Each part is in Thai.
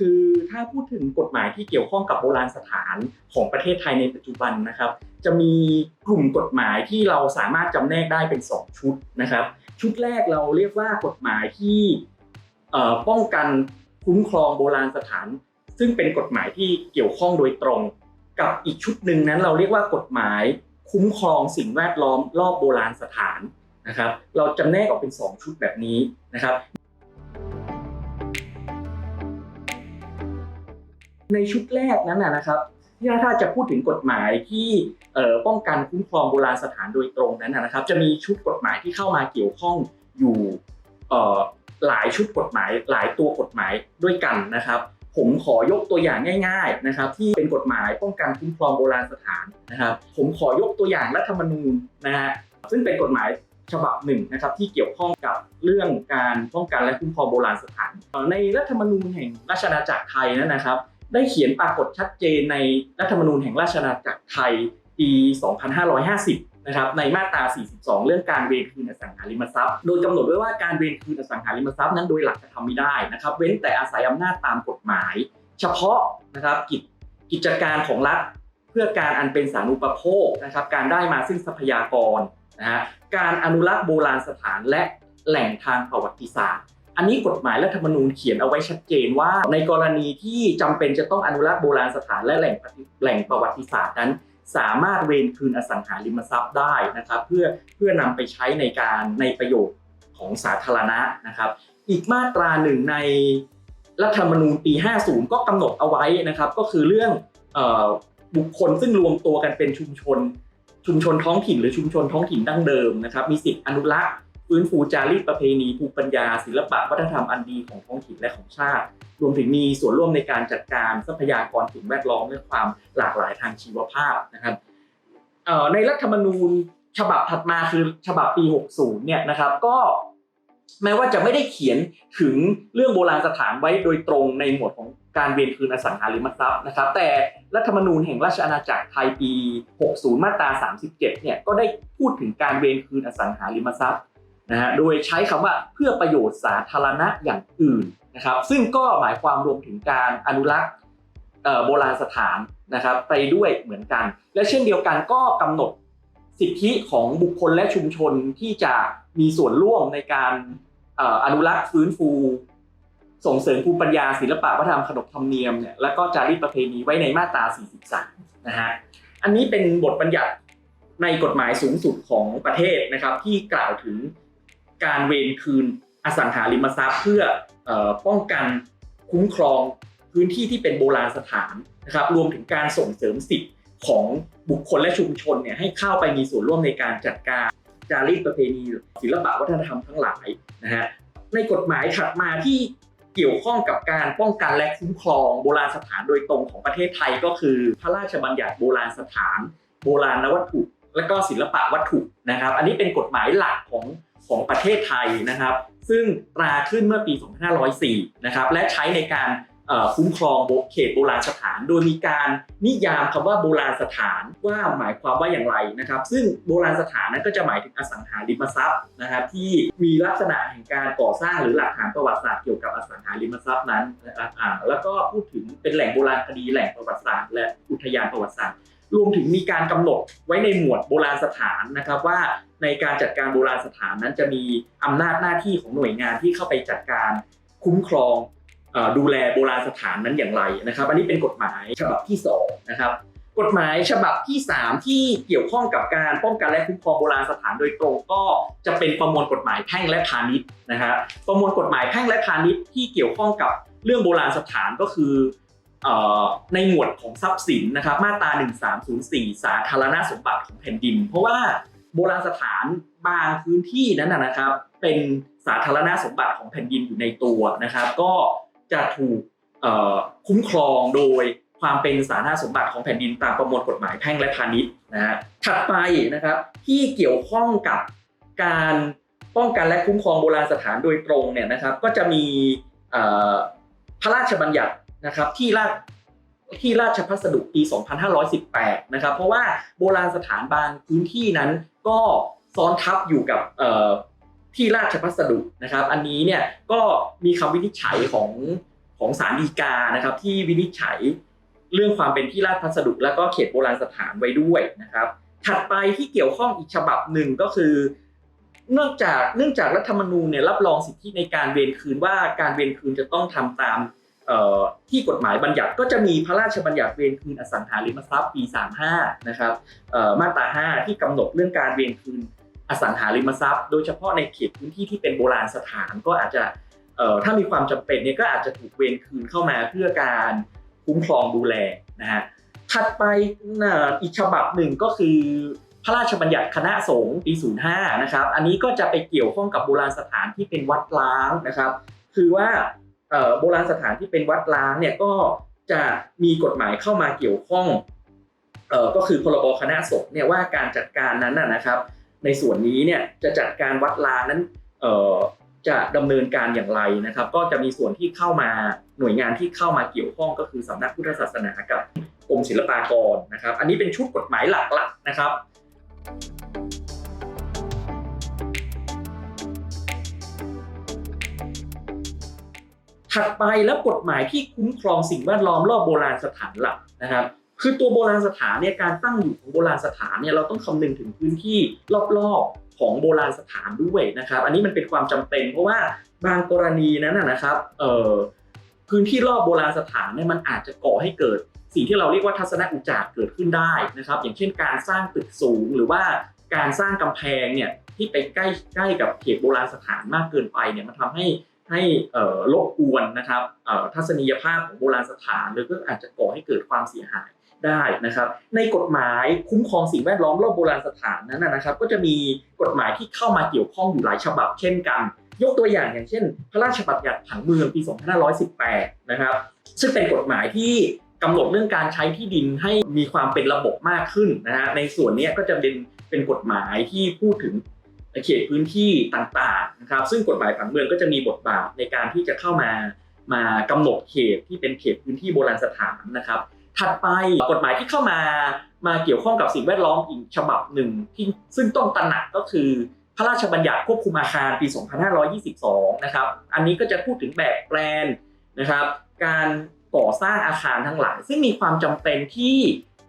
คือถ้าพูดถึงกฎหมายที่เกี่ยวข้องกับโบราณสถานของประเทศไทยในปัจจุบันนะครับ จะมีกลุ่มกฎหมายที่เราสามารถจำแนกได้เป็น 2 ชุดนะครับ ชุดแรกเราเรียกว่ากฎหมายที่ป้องกันคุ้มครองโบราณสถาน ซึ่งเป็นกฎหมายที่เกี่ยวข้องโดยตรง กับอีกชุดหนึ่งนั้นเราเรียกว่ากฎหมายคุ้มครองสิ่งแวดล้อมรอบโบราณสถานนะครับ เราจำแนกออกเป็น 2 ชุดแบบนี้นะครับ ในชุดแรกนั้นนะครับที่ถ้าจะพูดถึงกฎหมายที่ป้องกันคุ้มครองโบราณสถานโดยตรงนั้นนะครับ จะมีชุดกฎหมายที่เข้ามาเกี่ยวข้องอยู่หลายชุดกฎหมายหลายตัวกฎหมายด้วยกันนะครับ ผมขอยกตัวอย่างง่าย ๆนะครับ ที่เป็นกฎหมายป้องกันคุ้มครองโบราณสถานนะครับ ผมขอยกตัวอย่างรัฐธรรมนูญนะฮะซึ่งเป็นกฎหมายฉบับหนึ่งนะครับที่เกี่ยวข้องกับเรื่องการป้องกันและคุ้มครองโบราณสถาน ในรัฐธรรมนูญแห่งราชอาณาจักรไทยนั้นนะครับ ได้เขียนปรากฏชัดเจนในรัฐธรรมนูญแห่งราชอาณาจักรไทยปี 2550 นะครับ ในมาตรา 42 เรื่องการเวรคืนอสังหาริมทรัพย์ โดยกำหนดไว้ว่าการเวรคืนอสังหาริมทรัพย์นั้นโดยหลักจะทำไม่ได้นะครับ เว้นแต่อาศัยอำนาจตามกฎหมาย เฉพาะนะครับกิจกิจการของรัฐเพื่อการอันเป็นสารูปโภคนะครับ การได้มาซึ่งทรัพยากรนะฮะ การอนุรักษ์โบราณสถานและแหล่งทางประวัติศาสตร์ อันนี้กฎหมายรัฐธรรมนูญเขียนเอาไว้ชัดเจนว่า ในกรณีที่จำเป็นจะต้องอนุรักษ์โบราณสถานและแหล่งแหล่งประวัติศาสตร์นั้น สามารถเวรคืนอสังหาริมทรัพย์ได้นะครับเพื่อเพื่อนำไปใช้ในการในประโยชน์ของสาธารณะนะครับ อีกมาตราหนึ่งในรัฐธรรมนูญปี 50 ก็กำหนดเอาไว้นะครับ ก็คือเรื่องออบุคคลซึ่งรวมตัวกันเป็นชุมชน ชุมชนท้องถิ่นหรือชุมชนท้องถิ่นดั้งเดิมนะครับ มีสิทธิอนุรักษ์ ฟื้นฟูจารีตประเพณีภูมิปัญญา ศิลปะวัฒนธรรมอันดีของท้องถิ่นและของชาติ รวมถึงมีส่วนร่วมในการจัดการทรัพยากรสิ่งแวดล้อมและความหลากหลายทางชีวภาพนะครับในรัฐธรรมนูญฉบับถัดมาคือฉบับปี 60 เนี่ยนะครับก็แม้ว่าจะไม่ได้เขียนถึงเรื่องโบราณสถานไว้โดยตรงในหมวดของการเวียนคืนอสังหาริมทรัพย์นะครับ แต่รัฐธรรมนูญแห่งราชอาณาจักรไทยปี 60 มาตรา 37 เนี่ยก็ได้พูดถึงการเวียนคืนอสังหาริมทรัพย์ นะฮะโดยใช้คำว่าเพื่อประโยชน์สาธารณะอย่างอื่นนะครับ ซึ่งก็หมายความรวมถึงการอนุรักษ์โบราณสถานนะครับไปด้วยเหมือนกัน และเช่นเดียวกันก็กำหนดสิทธิของบุคคลและชุมชนที่จะมีส่วนร่วมในการอนุรักษ์ฟื้นฟู ส่งเสริมภูมิปัญญาศิลปะวัฒนธรรมขนบธรรมเนียมเนี่ยแล้วก็จารีตประเพณีไว้ในมาตรา 43 นะฮะอันนี้เป็นบทบัญญัติในกฎหมายสูงสุดของประเทศนะครับที่กล่าวถึง การเวรคืนอสังหาริมทรัพย์ เพื่อเออป้องกันคุ้มครองพื้นที่ที่เป็นโบราณสถานนะครับรวมถึงการส่งเสริมสิทธิ์ของบุคคลและชุมชนเนี่ยให้เข้าไปมีส่วนร่วมในการจัดการจารีตประเพณีศิลปะวัฒนธรรมทั้งหลายนะฮะในกฎหมายถัดมาที่เกี่ยวข้องกับการป้องกันและคุ้มครองโบราณสถานโดยตรงของประเทศไทยก็คือ พระราชบัญญัติโบราณสถาน โบราณวัตถุ และก็ศิลปะวัตถุนะครับ อันนี้เป็นกฎหมายหลักของ ของประเทศไทยนะครับ ซึ่งตราขึ้นเมื่อปี 2504 นะครับ และใช้ในการคุ้มครองเขตโบราณสถาน โดยมีการนิยามคำว่าโบราณสถานว่าหมายความว่าอย่างไรนะครับ ซึ่งโบราณสถานนั้นก็จะหมายถึงอสังหาริมทรัพย์นะครับ ที่มีลักษณะแห่งการก่อสร้างหรือหลักฐานประวัติศาสตร์เกี่ยวกับอสังหาริมทรัพย์นั้นนะครับอ่าแล้วก็พูดถึงเป็นแหล่งโบราณคดีแหล่งประวัติศาสตร์และอุทยานประวัติศาสตร์ รวมถึงมีการกำหนดไว้ในหมวดโบราณสถานนะครับว่าในการจัดการโบราณสถานนั้นจะมีอำนาจหน้าที่ของหน่วยงานที่เข้าไปจัดการคุ้มครองดูแลโบราณสถานนั้นอย่างไรนะครับ อันนี้เป็นกฎหมายฉบับที่2นะครับกฎหมายฉบับที่ 3 ที่เกี่ยวข้องกับการป้องกันและคุ้มครองโบราณสถานโดยตรงก็จะเป็นประมวลกฎหมายแพ่งและพาณิชย์นะครับประมวลกฎหมายแพ่งและพาณิชย์ที่เกี่ยวข้องกับเรื่องโบราณสถานก็คือ ในหมวดของทรัพย์สินนะครับมาตรา 1304 สาธารณสมบัติของแผ่นดิน เพราะว่าโบราณสถานบางพื้นที่นั้นนะครับ เป็นสาธารณสมบัติของแผ่นดินอยู่ในตัวนะครับ ก็จะถูกคุ้มครองโดยความเป็นสาธารณสมบัติของแผ่นดินตามประมวลกฎหมายแพ่งและพาณิชย์นะฮะถัดไปนะครับที่เกี่ยวข้องกับการป้องกันและคุ้มครองโบราณสถานโดยตรงเนี่ยนะครับ ก็จะมีพระราชบัญญัติ นะครับที่ราชที่ราชพัสดุปี 2518 นะครับ เพราะว่าโบราณสถานบางพื้นที่นั้นก็ซ้อนทับอยู่กับที่ราชพัสดุนะครับ อันนี้เนี่ยก็มีคำวินิจฉัยของของศาลฎีกานะครับ ที่วินิจฉัยเรื่องความเป็นที่ราชพัสดุ และก็เขตโบราณสถานไว้ด้วยนะครับ ถัดไปที่เกี่ยวข้องอีกฉบับหนึ่งก็คือ เนื่องจากเนื่องจากรัฐธรรมนูญเนี่ยรับรองสิทธิในการเวรคืนว่าการเวรคืนจะต้องทำตาม ที่กฎหมายบัญญัติก็จะมีพระราชบัญญัติเวรคืนอสังหาริมทรัพย์ปี 35 นะครับมาตรา 5 ที่กำหนดเรื่องการเวรคืนอสังหาริมทรัพย์ โดยเฉพาะในเขตพื้นที่ที่เป็นโบราณสถานก็อาจจะถ้ามีความจำเป็นเนี่ยก็อาจจะถูกเวรคืนเข้ามาเพื่อการคุ้มครองดูแลนะฮะถัดไปอีกฉบับหนึ่งก็คือพระราชบัญญัติคณะสงฆ์ปี 05 นะครับ อันนี้ก็จะไปเกี่ยวข้องกับโบราณสถานที่เป็นวัดล้างนะครับ คือว่า โบราณสถานที่เป็นวัดล้างเนี่ยก็จะมีกฎหมายเข้ามาเกี่ยวข้องเออก็คือพรบคณะสงฆ์เนี่ยว่าการจัดการนั้นนะครับ ในส่วนนี้เนี่ยจะจัดการวัดล้างนั้นเอ่อจะดำเนินการอย่างไรนะครับ ก็จะมีส่วนที่เข้ามาหน่วยงานที่เข้ามาเกี่ยวข้องก็คือสำนักพุทธศาสนากับกรมศิลปากรนะครับ อันนี้เป็นชุดกฎหมายหลักๆนะครับ ถัดไปแล้วกฎหมายที่คุ้มครองสิ่งแวดล้อมรอบโบราณสถานหลักนะครับคือตัวโบราณสถานเนี่ยการตั้งอยู่ของโบราณสถานเนี่ยเราต้องคำนึงถึงพื้นที่รอบๆของโบราณสถานด้วยนะครับ อันนี้มันเป็นความจำเป็นเพราะว่าบางกรณีนั้นนะครับเอ่อพื้นที่รอบโบราณสถานเนี่ยมันอาจจะก่อให้เกิด สิ่งที่เราเรียกว่าทัศนอุจจาระเกิดขึ้นได้นะครับ อย่างเช่นการสร้างตึกสูงหรือว่าการสร้างกำแพงเนี่ยที่ไปใกล้ใกล้กับเขตโบราณสถานมากเกินไปเนี่ยมันทำให้ ให้เอ่อรบกวนนะครับทัศนียภาพของโบราณสถานหรือก็อาจจะก่อให้เกิดความเสียหายได้นะครับ ในกฎหมายคุ้มครองสิ่งแวดล้อมรอบโบราณสถานนั้นนะนะครับ ก็จะมีกฎหมายที่เข้ามาเกี่ยวข้องอยู่หลายฉบับเช่นกัน ยกตัวอย่างอย่างเช่น พระราชบัญญัติผังเมืองปี 2518 นะครับ ซึ่งเป็นกฎหมายที่กำหนดเรื่องการใช้ที่ดินให้มีความเป็นระบบมากขึ้นนะฮะในส่วนนี้ก็จะเป็นเป็นกฎหมายที่พูดถึง เขตพื้นที่ต่างๆนะครับซึ่งกฎหมายผังเมืองก็จะมีบทบาทในการที่จะเข้ามามากำหนดเขตที่เป็นเขตพื้นที่โบราณสถานนะครับ ถัดไปกฎหมายที่เข้ามามาเกี่ยวข้องกับสิ่งแวดล้อมอีกฉบับหนึ่งที่ซึ่งต้องตระหนักก็คือพระราชบัญญัติควบคุมอาคารปี 2522 นะครับ อันนี้ก็จะพูดถึงแบบแปลนนะครับ การก่อสร้างอาคารทั้งหลาย ซึ่งมีความจำเป็นที่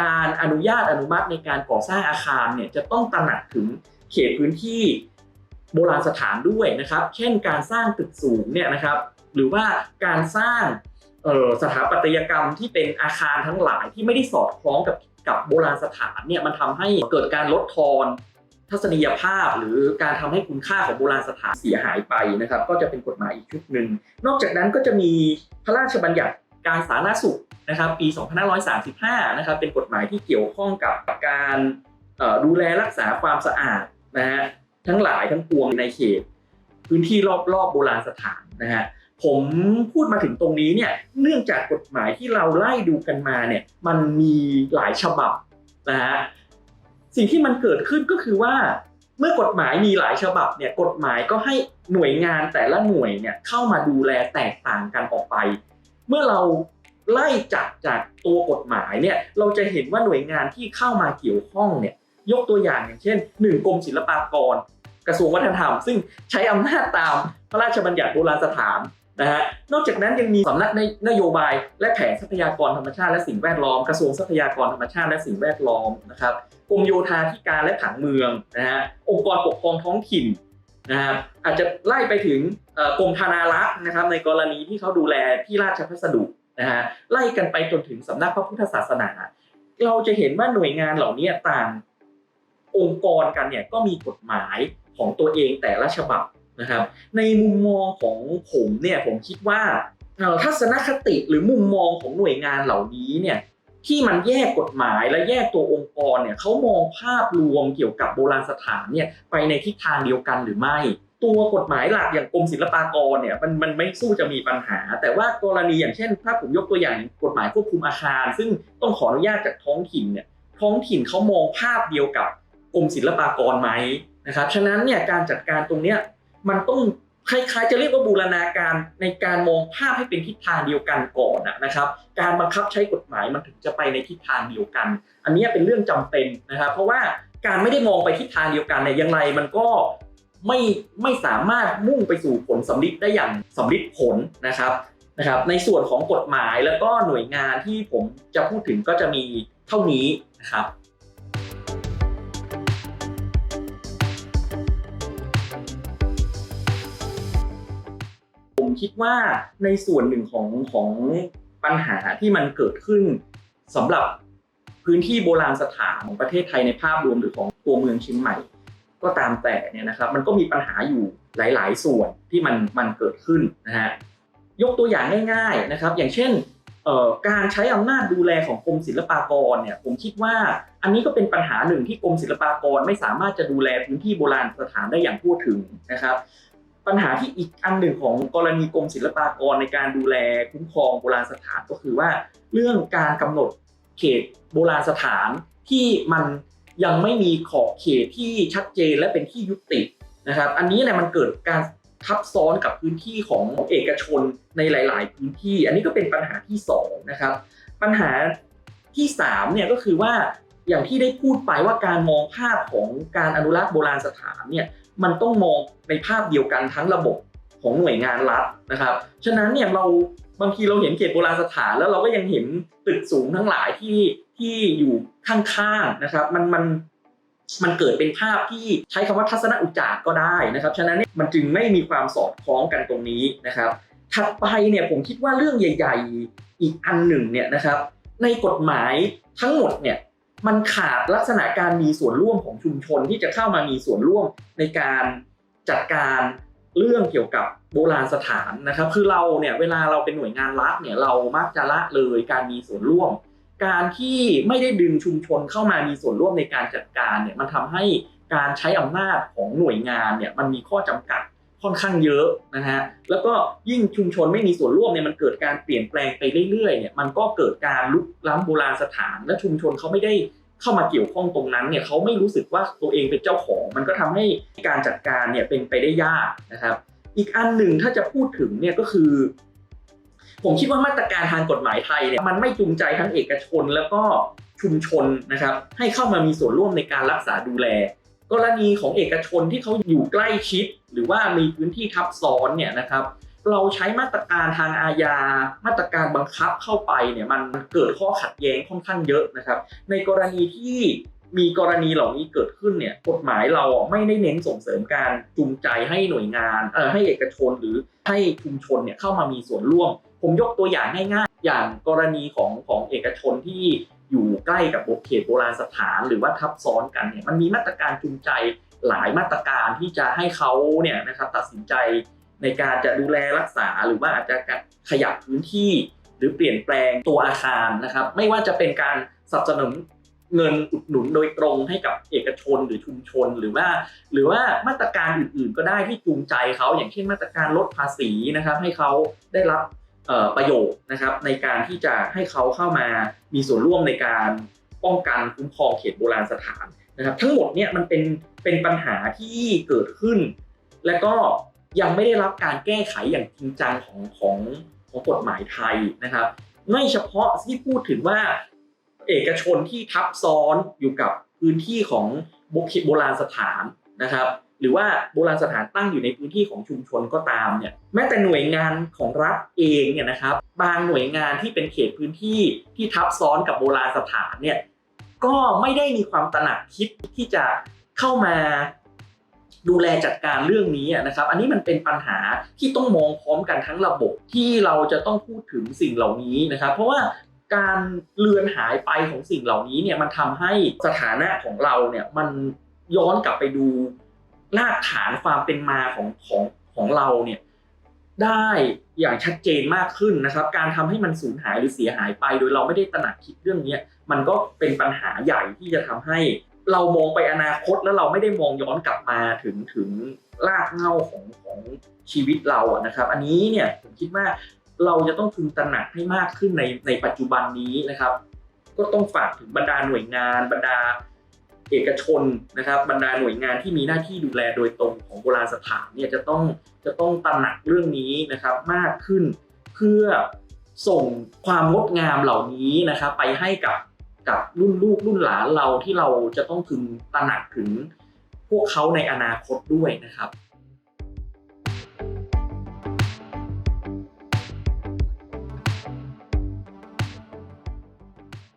การอนุญาตอนุมัติในการก่อสร้างอาคารเนี่ยจะต้องตระหนักถึง เขตพื้นที่โบราณสถานด้วยนะครับ เช่นการสร้างตึกสูงเนี่ยนะครับ หรือว่าการสร้างสถาปัตยกรรมที่เป็นอาคารทั้งหลายที่ไม่ได้สอดคล้องกับกับโบราณสถานเนี่ยมันทำให้เกิดการลดทอนทัศนียภาพหรือการทำให้คุณค่าของโบราณสถานเสียหายไปนะครับ ก็จะเป็นกฎหมายอีกชุดหนึ่ง นอกจากนั้นก็จะมีพระราชบัญญัติการสาธารณสุขนะครับ ปี 2535 นะครับเป็นกฎหมายที่เกี่ยวข้องกับการดูแลรักษาความสะอาด นะฮะทั้งหลายทั้งปวงในเขต พื้นที่รอบๆโบราณสถานนะฮะผมพูดมาถึงตรงนี้เนี่ยเนื่องจากกฎหมายที่เราไล่ดูกันมาเนี่ยมันมีหลายฉบับนะฮะสิ่งที่มันเกิดขึ้นก็คือว่า เมื่อกฎหมายมีหลายฉบับเนี่ยกฎหมายก็ให้หน่วยงานแต่ละหน่วยเนี่ยเข้ามาดูแลแตกต่างกันออกไป เมื่อเราไล่จับจากตัวกฎหมายเนี่ยเราจะเห็นว่าหน่วยงานที่เข้ามาเกี่ยวข้องเนี่ย ยกตัวอย่างอย่างเช่นหนึ่งกรมศิลปากร กระทรวงวัฒนธรรม ซึ่งใช้อำนาจตามพระราชบัญญัติโบราณสถานนะฮะนอกจากนั้นยังมีสำนักในนโยบาย และแผนทรัพยากรธรรมชาติและสิ่งแวดล้อม กระทรวงทรัพยากรธรรมชาติและสิ่งแวดล้อมนะครับกรมโยธาธิการและผังเมืองนะฮะองค์กรปกครองท้องถิ่นนะครับอาจจะไล่ไปถึงกรมธนารักษ์นะครับในกรณีที่เขาดูแลที่ราชพัสดุนะฮะไล่กันไปจนถึงสำนักพระพุทธศาสนา เราจะเห็นว่าหน่วยงานเหล่านี้ต่าง องค์กรกันเนี่ยก็มีกฎหมายของตัวเองแต่ละฉบับนะครับ ในมุมมองของผมเนี่ยผมคิดว่าทัศนคติหรือมุมมองของหน่วยงานเหล่านี้เนี่ยที่มันแยกกฎหมายและแยกตัวองค์กรเนี่ยเขามองภาพรวมเกี่ยวกับโบราณสถานเนี่ยไปในทิศทางเดียวกันหรือไม่ ตัวกฎหมายหลักอย่างกรมศิลปากรเนี่ยมันมันไม่สู้จะมีปัญหา แต่ว่ากรณีอย่างเช่น ถ้าผมยกตัวอย่างกฎหมายควบคุมอาคาร ซึ่งต้องขออนุญาตจากท้องถิ่นเนี่ยท้องถิ่นเขามองภาพเดียวกับ รมศิลปากรไหมนะครับฉะนั้นเนี่ยการจัดการตรงเนี้ยมันต้องคล้ายๆจะเรียกว่าบูรณาการในการมองภาพให้เป็นทิศทางเดียวกันก่อนนะนะครับ การบังคับใช้กฎหมายมันถึงจะไปในทิศทางเดียวกัน อันนี้เป็นเรื่องจำเป็นนะครับ เพราะว่าการไม่ได้มองไปทิศทางเดียวกันเนี่ยยังไงมันก็ไม่ไม่สามารถมุ่งไปสู่ผลสำลิดได้อย่างสำลิดผลนะครับนะครับ ในส่วนของกฎหมายแล้วก็หน่วยงานที่ผมจะพูดถึงก็จะมีเท่านี้นะครับ คิดว่าในส่วนหนึ่งของของปัญหาที่มันเกิดขึ้นสำหรับพื้นที่โบราณสถานของประเทศไทยในภาพรวมหรือของตัวเมืองเชียงใหม่ ก็ตามแต่เนี่ยนะครับ มันก็มีปัญหาอยู่หลาย ๆ ส่วนที่มันมันเกิดขึ้นนะฮะยกตัวอย่างง่าย ๆนะครับ อย่างเช่นเอ่อการใช้อำนาจดูแลของกรมศิลปากรเนี่ยผมคิดว่าอันนี้ก็เป็นปัญหาหนึ่งที่กรมศิลปากรไม่สามารถจะดูแลพื้นที่โบราณสถานได้อย่างทั่วถึงนะครับ ปัญหาที่อีกอันหนึ่งของกรณีกรมศิลปากรในการดูแลคุ้มครองโบราณสถานก็คือว่า เรื่องการกำหนดเขตโบราณสถานที่มันยังไม่มีขอบเขตที่ชัดเจนและเป็นที่ยุตินะครับ อันนี้เนี่ยมันเกิดการทับซ้อนกับพื้นที่ของเอกชนในหลาย ๆ พื้นที่ อันนี้ก็เป็นปัญหาที่สองนะครับ ปัญหาที่สามเนี่ยก็คือว่าอย่างที่ได้พูดไปว่าการมองภาพของการอนุรักษ์โบราณสถานเนี่ย มันต้องมองในภาพเดียวกันทั้งระบบของหน่วยงานรัฐนะครับ ฉะนั้นเนี่ยเราบางทีเราเห็นเขตโบราณสถานแล้วเราก็ยังเห็นตึกสูงทั้งหลายที่ที่อยู่ข้างๆนะครับ มันมันมันเกิดเป็นภาพที่ใช้คำว่าทัศนอุจจารก็ได้นะครับ ฉะนั้นเนี่ยมันจึงไม่มีความสอดคล้องกันตรงนี้นะครับ ถัดไปเนี่ยผมคิดว่าเรื่องใหญ่ ๆ อีกอันหนึ่งเนี่ยนะครับ ในกฎหมายทั้งหมดเนี่ย มันขาดลักษณะการมีส่วนร่วมของชุมชนที่จะเข้ามามีส่วนร่วมในการจัดการเรื่องเกี่ยวกับโบราณสถานนะครับ คือเราเนี่ยเวลาเราเป็นหน่วยงานรัฐเนี่ยเรามักจะละเลยการมีส่วนร่วม การที่ไม่ได้ดึงชุมชนเข้ามามีส่วนร่วมในการจัดการเนี่ยมันทำให้การใช้อำนาจของหน่วยงานเนี่ยมันมีข้อจำกัด ค่อนข้างเยอะนะฮะแล้วก็ยิ่งชุมชนไม่มีส่วนร่วมเนี่ยมันเกิดการเปลี่ยนแปลงไปเรื่อยๆเนี่ยมันก็เกิดการลุกล้ำโบราณสถาน และชุมชนเขาไม่ได้เข้ามาเกี่ยวข้องตรงนั้นเนี่ยเขาไม่รู้สึกว่าตัวเองเป็นเจ้าของ มันก็ทำให้การจัดการเนี่ยเป็นไปได้ยากนะครับ อีกอันหนึ่งถ้าจะพูดถึงเนี่ยก็คือ ผมคิดว่ามาตรการทางกฎหมายไทยเนี่ยมันไม่จูงใจทั้งเอกชนแล้วก็ชุมชนนะครับให้เข้ามามีส่วนร่วมในการรักษาดูแล กรณีของเอกชนที่เขาอยู่ใกล้ชิด หรือว่ามีพื้นที่ทับซ้อนเนี่ยนะครับ เราใช้มาตรการทางอาญา มาตรการบังคับเข้าไปเนี่ยมันเกิดข้อขัดแย้งค่อนข้างเยอะนะครับ ในกรณีที่มีกรณีเหล่านี้เกิดขึ้นเนี่ยกฎหมายเราไม่ได้เน้นส่งเสริมการจูงใจให้หน่วยงานเอ่อให้เอกชนหรือให้ชุมชนเนี่ยเข้ามามีส่วนร่วม ผมยกตัวอย่างง่ายๆ อย่างกรณีของของเอกชนที่ อยู่ใกล้กับเขตโบราณสถานหรือว่าทับซ้อนกันเนี่ยมันมีมาตรการจูงใจหลายมาตรการที่จะให้เขาเนี่ยนะครับตัดสินใจในการจะดูแลรักษาหรือว่าอาจจะขยับพื้นที่ หรือเปลี่ยนแปลงตัวอาคารนะครับ ไม่ว่าจะเป็นการสนับสนุนเงินอุดหนุนโดยตรงให้กับเอกชนหรือชุมชนหรือว่า หรือว่ามาตรการอื่นๆ ก็ได้ที่จูงใจเขาอย่างเช่นมาตรการลดภาษีนะครับ ให้เขาได้รับ ประโยชน์นะครับในการที่จะให้เขาเข้ามามีส่วนร่วมในการป้องกันคุ้มครองเขตโบราณสถานนะครับ ทั้งหมดเนี่ยมันเป็นเป็นปัญหาที่เกิดขึ้น และก็ยังไม่ได้รับการแก้ไขอย่างจริงจังของของของกฎหมายไทยนะครับไม่เฉพาะที่พูดถึงว่าเอกชนที่ทับซ้อนอยู่กับพื้นที่ของโบราณสถานนะครับ หรือว่าโบราณสถานตั้งอยู่ในพื้นที่ของชุมชนก็ตามเนี่ยแม้แต่หน่วยงานของรัฐเองเนี่ยนะครับ บางหน่วยงานที่เป็นเขตพื้นที่ที่ทับซ้อนกับโบราณสถานเนี่ยก็ไม่ได้มีความตระหนักคิดที่จะเข้ามาดูแลจัดการเรื่องนี้นะครับ อันนี้มันเป็นปัญหาที่ต้องมองพร้อมกันทั้งระบบที่เราจะต้องพูดถึงสิ่งเหล่านี้นะครับ เพราะว่าการเลือนหายไปของสิ่งเหล่านี้เนี่ยมันทำให้สถานะของเราเนี่ยมันย้อนกลับไปดู รากฐานความเป็นมาของของของเราเนี่ยได้อย่างชัดเจนมากขึ้นนะครับ การทำให้มันสูญหายหรือเสียหายไป โดยเราไม่ได้ตระหนักคิดเรื่องนี้มันก็เป็นปัญหาใหญ่ที่จะทำให้เรามองไปอนาคตแล้วเราไม่ได้มองย้อนกลับมาถึงถึงรากเหง้าของของชีวิตเราอะนะครับ อันนี้เนี่ยผมคิดว่าเราจะต้องพึงตระหนักให้มากขึ้นในในปัจจุบันนี้นะครับ ก็ต้องฝากถึงบรรดาหน่วยงานบรรดา เอกชนนะครับบรรดาหน่วยงานที่มีหน้าที่ดูแลโดยตรงของโบราณสถานเนี่ยจะต้องจะต้องตระหนักเรื่องนี้นะครับมากขึ้น เพื่อส่งความงดงามเหล่านี้นะครับไปให้กับกับรุ่นลูกรุ่นหลานเราที่เราจะต้องพึงตระหนักถึงพวกเขาในอนาคตด้วยนะครับ